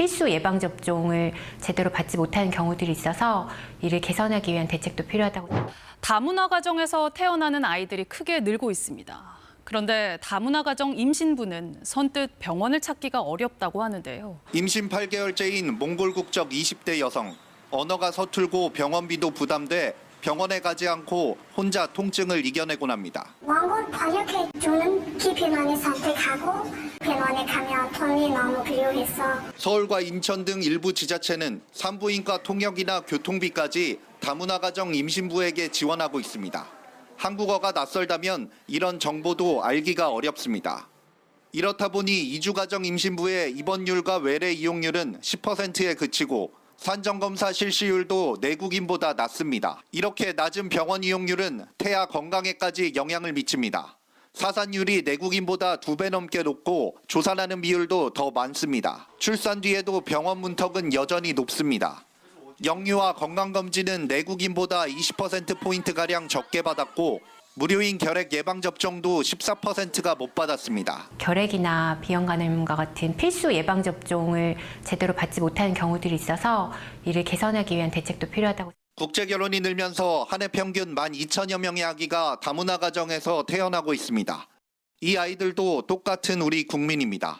필수 예방 접종을 제대로 받지 못하는 경우들이 있어서 이를 개선하기 위한 대책도 필요하다고. 다문화 가정에서 태어나는 아이들이 크게 늘고 있습니다. 그런데 다문화 가정 임신부는 선뜻 병원을 찾기가 어렵다고 하는데요. 임신 8개월째인 몽골 국적 20대 여성. 언어가 서툴고 병원비도 부담돼 병원에 가지 않고 혼자 통증을 이겨내곤 합니다. 원고 번역해 주는 기피만을 선택하고 돈이 너무 필요해서 서울과 인천 등 일부 지자체는 산부인과 통역이나 교통비까지 다문화 가정 임신부에게 지원하고 있습니다. 한국어가 낯설다면 이런 정보도 알기가 어렵습니다. 이렇다 보니 이주 가정 임신부의 입원율과 외래 이용률은 10%에 그치고 산정검사 실시율도 내국인보다 낮습니다. 이렇게 낮은 병원 이용률은 태아 건강에까지 영향을 미칩니다. 사산율이 내국인보다 두 배 넘게 높고 조산하는 비율도 더 많습니다. 출산 뒤에도 병원 문턱은 여전히 높습니다. 영유아 건강검진은 내국인보다 20%포인트가량 적게 받았고 무료인 결핵 예방 접종도 14%가 못 받았습니다. 결핵이나 비형 간염과 같은 필수 예방 접종을 제대로 받지 못하는 경우들이 있어서 이를 개선하기 위한 대책도 필요하다고 국제 결혼이 늘면서 한 해 평균 12,000여 명의 아기가 다문화 가정에서 태어나고 있습니다. 이 아이들도 똑같은 우리 국민입니다.